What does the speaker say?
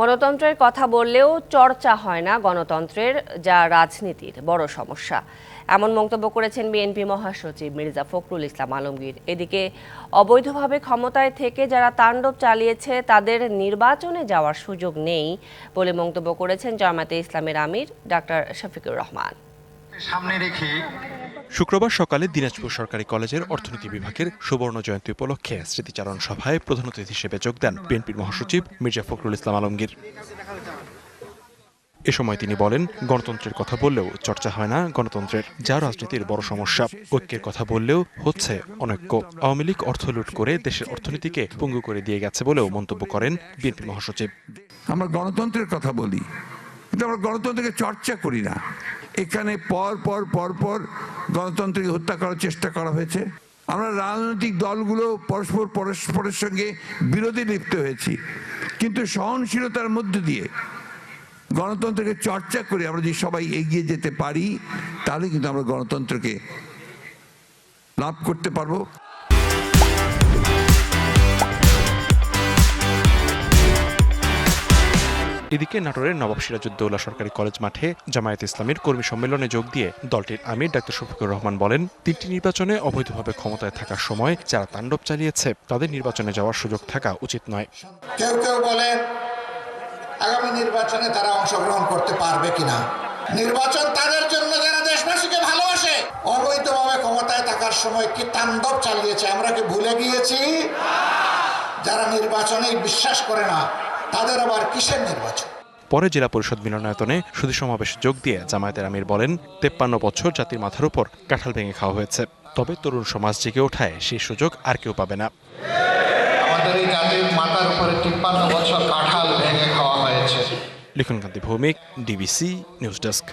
গণতন্ত্রের কথা বললেও চর্চা হয় না গণতন্ত্রের, যা রাজনীতির বড় সমস্যা। এমন মন্তব্য করেছেন বিএনপি মহাসচিব মির্জা ফখরুল ইসলাম আলমগীর। এদিকে অবৈধভাবে ক্ষমতায় থেকে যারা তাণ্ডব চালিয়েছে, তাদের নির্বাচনে যাওয়ার সুযোগ নেই বলে মন্তব্য করেছেন জামায়াতে ইসলামের আমির ডাক্তার শফিকুর রহমান। সামনে রেখে শুক্রবার সকালে দিনাজপুর সরকারি কলেজের অর্থনীতি বিভাগের সুবর্ণ জয়ন্তী উপলক্ষে স্মৃতিচারণ সভায় প্রধান অতিথি হিসেবে যোগ দেন বিএনপির মহাসচিব মির্জা ফখরুল ইসলাম আলমগীর। এ সময় তিনি বলেন, গণতন্ত্রের কথা বললেও চর্চা হয় না গণতন্ত্রের, যা রাজনীতির বড় সমস্যা। ঐক্যের কথা বললেও হচ্ছে অনৈক্য। আওয়ামী লীগ অর্থ লুট করে দেশের অর্থনীতিকে পঙ্গু করে দিয়ে গেছে বলেও মন্তব্য করেন বিএনপি মহাসচিব। আমরা গণতন্ত্রের কথা বলি, কিন্তু আমরা গণতন্ত্রকে চর্চা করি না। এখানে পর পর পর পর গণতন্ত্রকে হত্যা করার চেষ্টা করা হয়েছে। আমরা রাজনৈতিক দলগুলো পরস্পর, পরস্পরের সঙ্গে বিরোধী লিপ্ত হয়েছি। কিন্তু সহনশীলতার মধ্য দিয়ে গণতন্ত্রকে চর্চা করে আমরা যদি সবাই এগিয়ে যেতে পারি, তাহলে কিন্তু আমরা গণতন্ত্রকে লাভ করতে পারব। এদিকে নাটোরের নবাব সিরাজউদ্দৌলা সরকারি কলেজ মাঠে জামায়াত ইসলামের কর্মী সম্মেলনে যোগ দিয়ে দলটির আমির ডাক্তার শফিকুর রহমান বলেন, তিনটি নির্বাচনে অবৈধভাবে ক্ষমতায় থাকার সময় যারা তাণ্ডব চালিয়েছে, তাদের নির্বাচনে যাওয়ার সুযোগ থাকা উচিত নয়। কেউ কেউ আগামী নির্বাচনে তারা অংশগ্রহণ করতে পারবে কিনা? নির্বাচন তাদের জন্য যারা দেশবাসীকে ভালোবাসে, অবৈধভাবে ক্ষমতায় থাকার সময় কি তাণ্ডব চালিয়েছে? আমরা কি ভুলে গিয়েছি? যারা নির্বাচনে বিশ্বাস করে না তাদের আবার কিসের নির্বাচন? পরে জেলা পরিষদ মিলনায়তনে সুধী সমাবেশে যোগ দিয়ে জামায়াতের আমির বলেন তেপ্পান্ন বছর জাতির মাথার উপর কাঁঠাল ভেঙে খাওয়া হয়েছে। তবে তরুণ সমাজ জেগে ওঠায় সেই সুযোগ আর কেউ পাবে না। আমাদের এই জাতির মাথার উপরে তিপ্পান্ন বছর কাঁঠাল ভেঙে খাওয়া হয়েছে। Likhonkanti Bhowmik DBC news desk.